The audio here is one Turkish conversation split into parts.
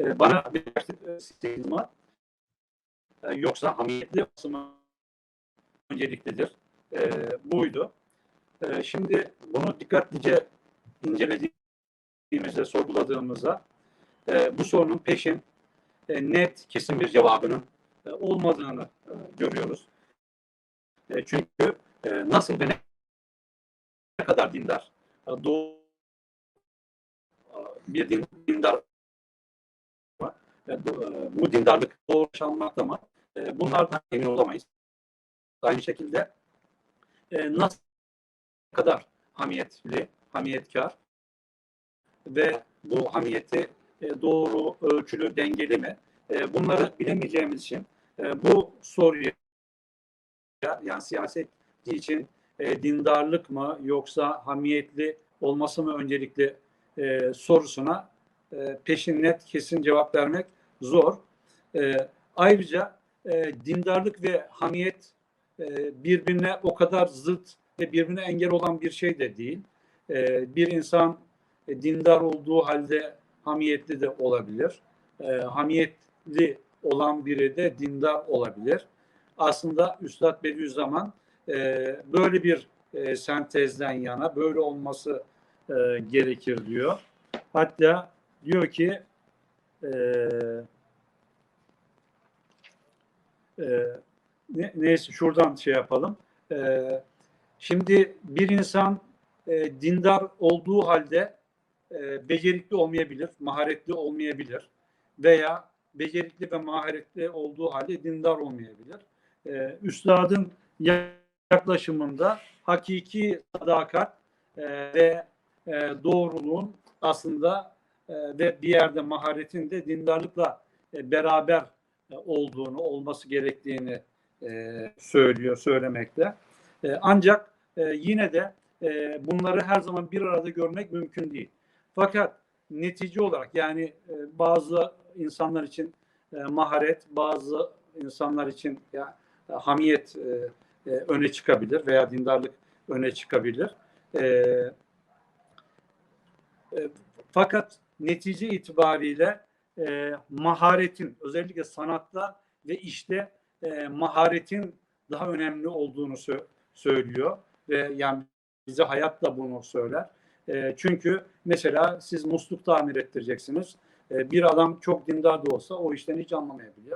E, bana bir sistem var. E, yoksa hamiyetli basımı önceliklidir. E, buydu. E, şimdi bunu dikkatlice incelediğimizde, sorguladığımızda e, bu sorunun peşin e, net, kesin bir cevabının e, olmadığını e, görüyoruz. E, çünkü e, nasıl ve ne kadar dindar e, doğu e, bir din, dindar E, bu, e, bu dindarlık doğru yaşanmakta mı? E, bunlardan emin olamayız. Aynı şekilde nasıl kadar hamiyetli, hamiyetkar ve bu hamiyeti doğru, ölçülü, dengeli mi? Bunları bilemeyeceğimiz için bu soruyu yani siyasetçi için dindarlık mı yoksa hamiyetli olması mı öncelikli sorusuna e, peşin net kesin cevap vermek zor. E, ayrıca e, dindarlık ve hamiyet e, birbirine o kadar zıt ve birbirine engel olan bir şey de değil. E, bir insan e, dindar olduğu halde hamiyetli de olabilir. Hamiyetli olan biri de dindar olabilir. Aslında Üstad Bediüzzaman böyle bir sentezden yana, böyle olması gerekir diyor. Hatta diyor ki e, e, ne, neyse şuradan şey yapalım. E, şimdi bir insan e, dindar olduğu halde e, becerikli olmayabilir, maharetli olmayabilir veya becerikli ve maharetli olduğu halde dindar olmayabilir. E, üstadın yaklaşımında hakiki sadakat e, ve e, doğruluğun aslında e, ve bir yerde maharetin de dindarlıkla e, beraber e, olduğunu, olması gerektiğini e, söylüyor, söylemekte. Ancak yine de bunları her zaman bir arada görmek mümkün değil. Fakat netice olarak yani bazı insanlar için maharet, bazı insanlar için ya, hamiyet öne çıkabilir veya dindarlık öne çıkabilir. Fakat netice itibariyle e, maharetin özellikle sanatta ve işte e, maharetin daha önemli olduğunu sö- söylüyor ve yani bize hayat da bunu söyler. E, çünkü mesela siz musluk tamir ettireceksiniz. E, bir adam çok dindar da olsa o işten hiç anlamayabilir.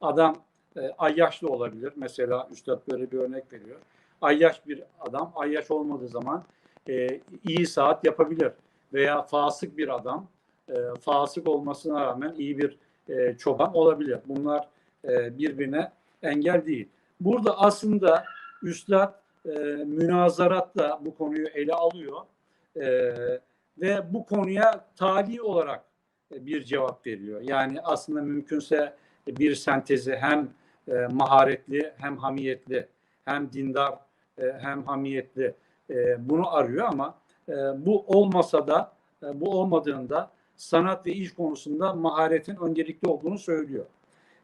Adam e, ayyaşlı olabilir. Mesela Üstad böyle bir örnek veriyor. Ayyaş bir adam ayyaş olmadığı zaman e, iyi saat yapabilir. Veya fasık bir adam e, fasık olmasına rağmen iyi bir e, çoban olabilir. Bunlar e, birbirine engel değil. Burada aslında Üstad e, münazaratta bu konuyu ele alıyor e, ve bu konuya tali olarak e, bir cevap veriyor. Yani aslında mümkünse bir sentezi hem e, maharetli hem hamiyetli hem dindar e, hem hamiyetli e, bunu arıyor ama e, bu olmasa da e, bu olmadığında sanat ve iş konusunda maharetin öncelikli olduğunu söylüyor.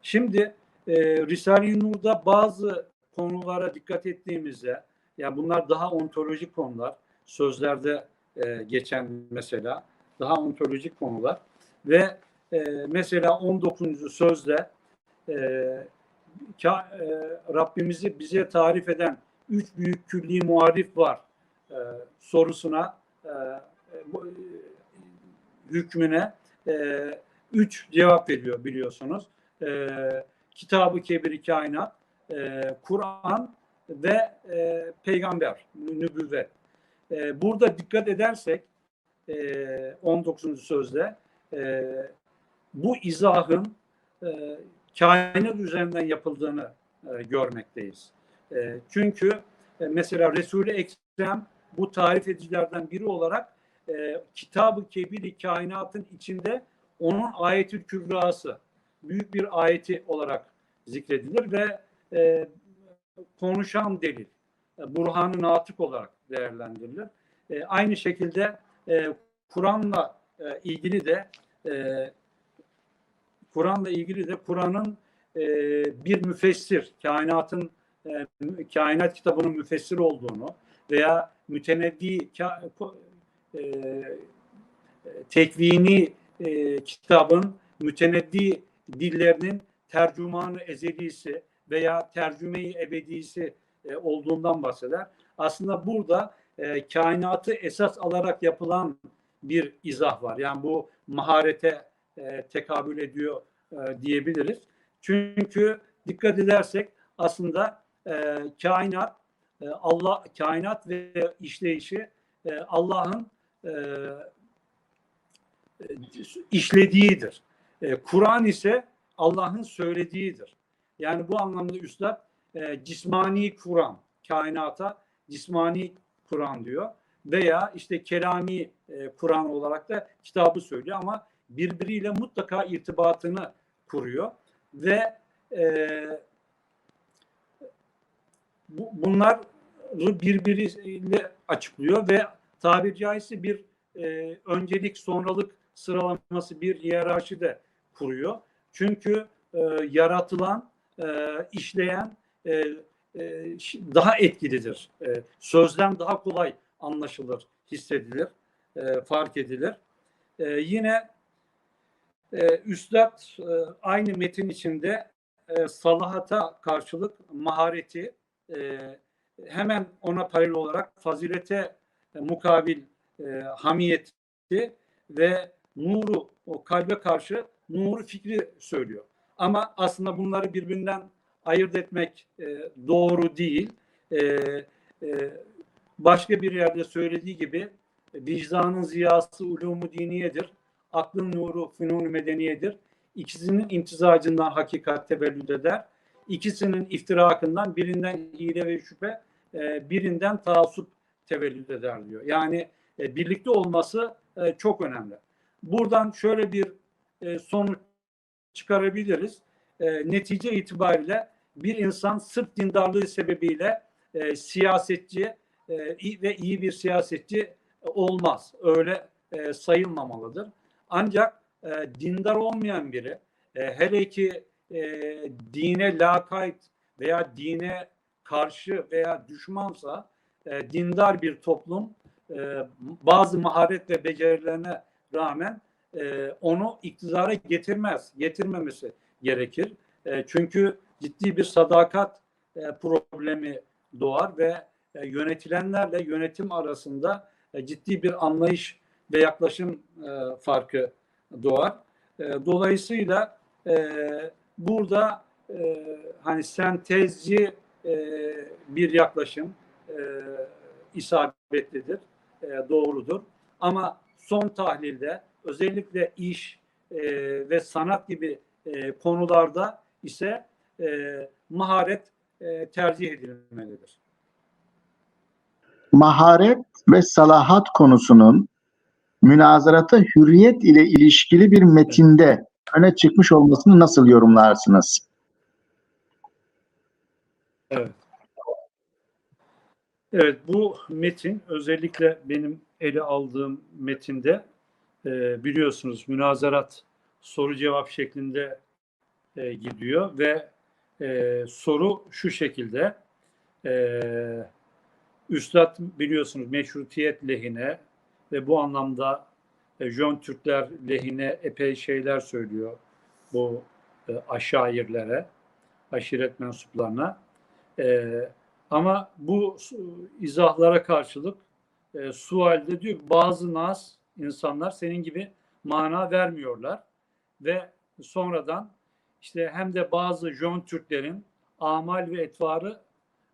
Şimdi e, Risale-i Nur'da bazı konulara dikkat ettiğimizde yani bunlar daha ontolojik konular sözlerde e, geçen mesela daha ontolojik konular ve e, mesela 19. sözde e, ka, e, Rabbimizi bize tarif eden üç büyük külli muharif var e, sorusuna e, bu, hükmüne e, üç cevap veriyor biliyorsunuz. E, Kitabı Kebir Kainat, e, Kur'an ve e, Peygamber, nübüvvet. E, burada dikkat edersek e, 19. sözde e, bu izahın e, kainat üzerinden yapıldığını e, görmekteyiz. E, çünkü e, mesela Resul-i Ekrem bu tarif edicilerden biri olarak e, Kitab-ı Kebir kainatın içinde onun ayetül kübrası büyük bir ayeti olarak zikredilir ve e, konuşan delil, e, burhan-ı natık olarak değerlendirilir. E, aynı şekilde e, Kur'an'la e, ilgili de e, Kur'an'la ilgili de Kur'an'ın e, bir müfessir, kainatın e, kainat kitabının müfessir olduğunu veya mütenevvi e, tekvini e, kitabın müteneddi dillerinin tercümanı ezelisi veya tercümeyi ebedisi e, olduğundan bahseder. Aslında burada e, kainatı esas alarak yapılan bir izah var. Yani bu maharete e, tekabül ediyor e, diyebiliriz. Çünkü dikkat edersek aslında e, kainat e, Allah kainat ve işleyişi e, Allah'ın e, e, işlediğidir. E, Kur'an ise Allah'ın söylediğidir. Yani bu anlamda Üstad e, cismani Kur'an, kainata cismani Kur'an diyor. Veya işte kelami Kur'an olarak da kitabı söylüyor ama birbiriyle mutlaka irtibatını kuruyor. Ve e, bu, bunları birbiriyle açıklıyor ve tabiri caizse bir e, öncelik sonralık sıralaması bir hiyerarşi de kuruyor. Çünkü e, yaratılan, e, işleyen e, e, daha etkilidir. E, sözden daha kolay anlaşılır, hissedilir, e, fark edilir. E, yine e, Üstad e, aynı metin içinde e, salahata karşılık mahareti e, hemen ona paralel olarak fazilete mukabil e, hamiyeti ve nuru o kalbe karşı nuru fikri söylüyor. Ama aslında bunları birbirinden ayırt etmek e, doğru değil. E, e, başka bir yerde söylediği gibi vicdanın ziyası ulumu diniyedir. Aklın nuru fünun medeniyedir. İkisinin imtizacından hakikat tevellüd eder. İkisinin iftirakından birinden hile ve şüphe, e, birinden taassup tevellüd eder diyor. Yani e, birlikte olması e, çok önemli. Buradan şöyle bir e, sonuç çıkarabiliriz. E, netice itibariyle bir insan sırf dindarlığı sebebiyle e, siyasetçi e, ve iyi bir siyasetçi olmaz. Öyle e, sayılmamalıdır. Ancak e, dindar olmayan biri e, hele ki e, dine lakayt veya dine karşı veya düşmansa e, dindar bir toplum e, bazı maharet ve becerilerine rağmen e, onu iktidara getirmez, getirmemesi gerekir. E, çünkü ciddi bir sadakat e, problemi doğar ve e, yönetilenlerle yönetim arasında e, ciddi bir anlayış ve yaklaşım e, farkı doğar. E, dolayısıyla e, burada e, hani sentezci e, bir yaklaşım e, isabetlidir, e, doğrudur. Ama son tahlilde özellikle iş e, ve sanat gibi e, konularda ise e, maharet e, tercih edilmelidir. Maharet ve salahat konusunun münazarata hürriyet ile ilişkili bir metinde öne çıkmış olmasını nasıl yorumlarsınız? Evet. Evet bu metin özellikle benim ele aldığım metinde e, biliyorsunuz münazarat soru cevap şeklinde e, gidiyor ve e, soru şu şekilde e, Üstad biliyorsunuz meşrutiyet lehine ve bu anlamda e, Jön Türkler lehine epey şeyler söylüyor bu e, aşairlere, aşiret mensuplarına. E, ama bu izahlara karşılık e, sualde diyor bazı nas insanlar senin gibi mana vermiyorlar ve sonradan işte hem de bazı Jön Türklerin amal ve etvarı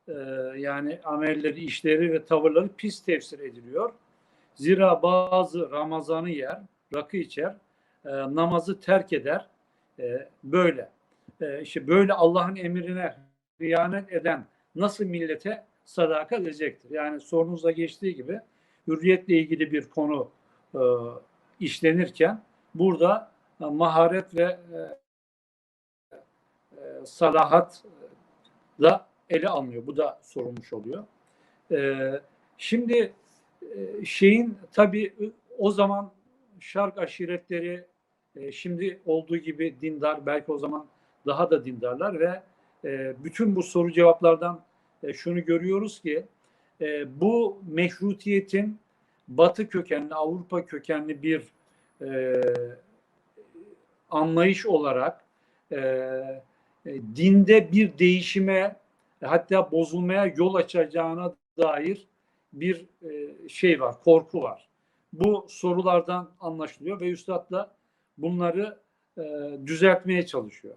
e, yani amelleri, işleri ve tavırları pis tefsir ediliyor. Zira bazı Ramazan'ı yer, rakı içer, e, namazı terk eder. E, böyle. E, işte böyle Allah'ın emrine hıyanet eden nasıl millete sadakat edecektir? Yani sorunuzda geçtiği gibi hürriyetle ilgili bir konu e, işlenirken burada e, maharet ve e, e, salahatla ele alınıyor. Bu da sorulmuş oluyor. E, şimdi e, şeyin tabii o zaman şark aşiretleri e, şimdi olduğu gibi dindar belki o zaman daha da dindarlar ve e, bütün bu soru cevaplardan e, şunu görüyoruz ki e, bu meşrutiyetin Batı kökenli, Avrupa kökenli bir e, anlayış olarak dinde bir değişime hatta bozulmaya yol açacağına dair bir şey var, korku var. Bu sorulardan anlaşılıyor ve Üstad da bunları düzeltmeye çalışıyor.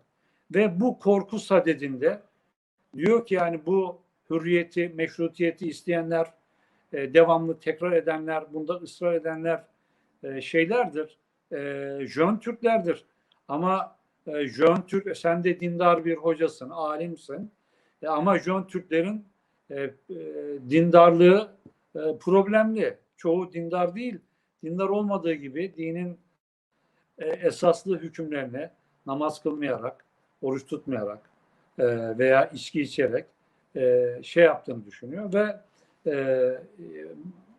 Ve bu korku sadedinde diyor ki yani bu hürriyeti, meşrutiyeti isteyenler, e, devamlı tekrar edenler, bunda ısrar edenler e, şeylerdir, e, Jön Türklerdir. Ama e, Jön Türk, sen de dindar bir hocasın, alimsin. E, ama Jön Türklerin e, e, dindarlığı e, problemli. Çoğu dindar değil. Dindar olmadığı gibi dinin e, esaslı hükümlerine namaz kılmayarak, oruç tutmayarak e, veya içki içerek e, şey yaptığını düşünüyor ve e,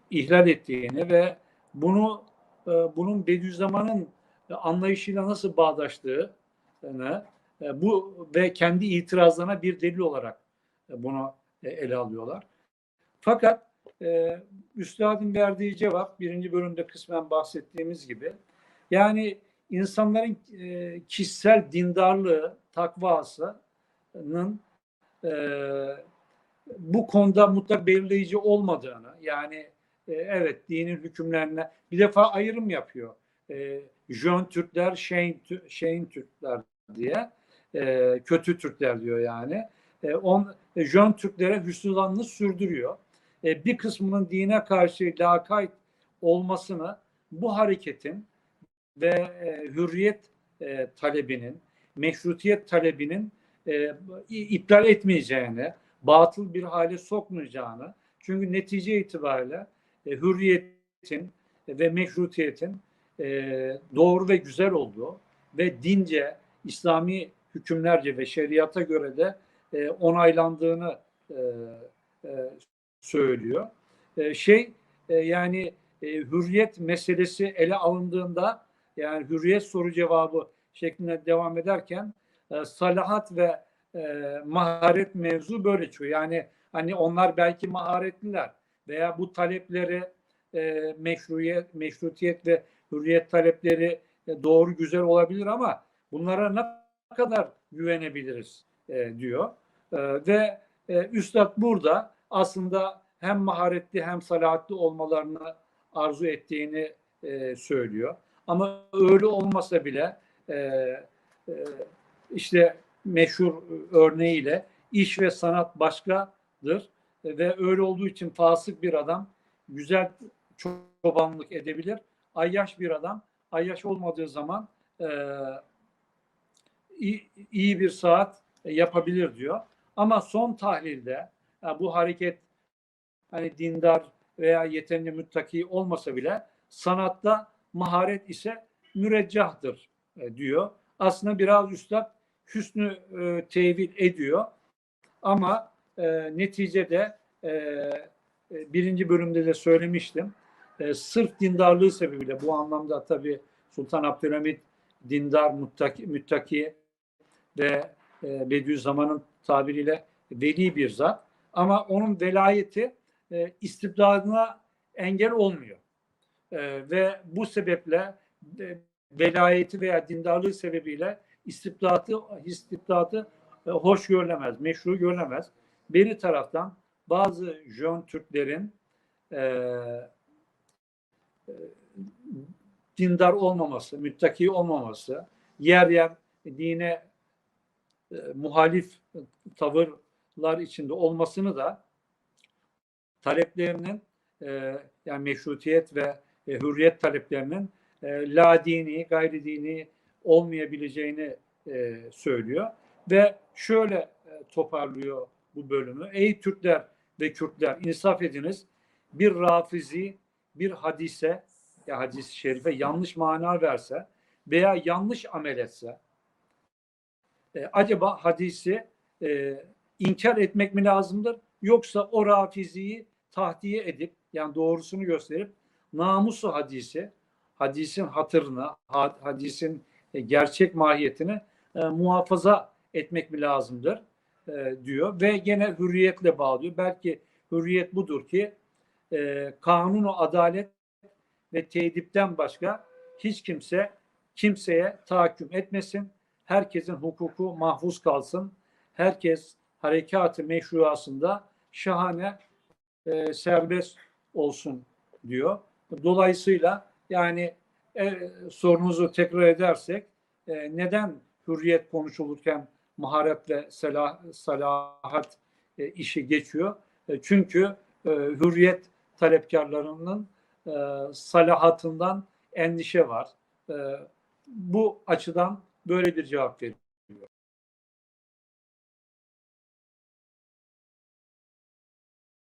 ihlal ettiğini ve bunu e, bunun Bediüzzaman'ın anlayışıyla nasıl bağdaştığını e, bu ve kendi itirazlarına bir delil olarak e, bunu e, ele alıyorlar. Fakat e, Üstad'ın verdiği cevap birinci bölümde kısmen bahsettiğimiz gibi yani insanların e, kişisel dindarlığı, takvasının e, bu konuda mutlak belirleyici olmadığını yani e, evet dinin hükümlerine bir defa ayrım yapıyor. E, Jön Türkler, Şeyin, Şeyin Türkler diye kötü Türkler diyor yani. On, e, Jön Türklere hüsnüzanını sürdürüyor. Bir kısmının dine karşı lakayt olmasını bu hareketin ve e, hürriyet e, talebinin, meşrutiyet talebinin e, iptal etmeyeceğini, batıl bir hale sokmayacağını, çünkü netice itibariyle e, hürriyetin ve meşrutiyetin e, doğru ve güzel olduğu ve dince, İslami hükümlerce ve şeriata göre de e, onaylandığını e, e, söylüyor. E, şey e, yani e, hürriyet meselesi ele alındığında yani hürriyet soru cevabı şeklinde devam ederken e, salahat ve e, maharet mevzu böyle çıkıyor. Yani hani onlar belki maharetliler veya bu talepleri e, meşruiyet, meşrutiyet ve hürriyet talepleri e, doğru güzel olabilir ama bunlara ne kadar güvenebiliriz e, diyor. E, ve e, Üstad burada aslında hem maharetli hem salahatli olmalarını arzu ettiğini e, söylüyor. Ama öyle olmasa bile e, e, işte meşhur örneğiyle iş ve sanat başkadır ve öyle olduğu için fasık bir adam güzel çobanlık edebilir. Ayyaş bir adam ayyaş olmadığı zaman e, iyi, iyi bir saat yapabilir diyor. Ama son tahlilde yani bu hareket hani dindar veya yeterince müttaki olmasa bile sanatta maharet ise müreccahtır e, diyor. Aslında biraz üstad hüsnü e, tevil ediyor. Ama e, neticede e, e, birinci bölümde de söylemiştim. E, sırf dindarlığı sebebiyle bu anlamda tabi Sultan Abdülhamit dindar, muttaki, müttaki ve e, Bediüzzaman'ın tabiriyle veli bir zat. Ama onun velayeti e, istibdadına engel olmuyor. E, ve bu sebeple e, velayeti veya dindarlığı sebebiyle istibdatı, istibdatı e, hoş görülemez, meşru görülemez. Beri taraftan bazı Jön Türklerin e, e, dindar olmaması, müttaki olmaması, yer yer dine e, muhalif tavırlar içinde olmasını da taleplerinin e, yani meşrutiyet ve e, hürriyet taleplerinin e, la dini, gayri dini olmayabileceğini e, söylüyor ve şöyle e, toparlıyor bu bölümü. Ey Türkler ve Kürtler insaf ediniz. Bir rafizi bir hadise ya hadis-i şerife yanlış mana verse veya yanlış amel etse e, acaba hadisi e, inkar etmek mi lazımdır? Yoksa o rafiziyi tahdiye edip yani doğrusunu gösterip namusu hadisi, hadisin hatırını, hadisin e, gerçek mahiyetini e, muhafaza etmek mi lazımdır e, diyor ve gene hürriyetle bağlıyor. Belki hürriyet budur ki e, kanunu adalet ve tedipten başka hiç kimse kimseye tahakküm etmesin. Herkesin hukuku mahfuz kalsın. Herkes harekatı meşruasında şahane e, serbest olsun diyor. Dolayısıyla yani e, sorunuzu tekrar edersek e, neden hürriyet konuşulurken maharet ve salah, salahat e, işi geçiyor? E, çünkü e, hürriyet talepkarlarının e, salahatından endişe var. E, bu açıdan böyle bir cevap veriyor.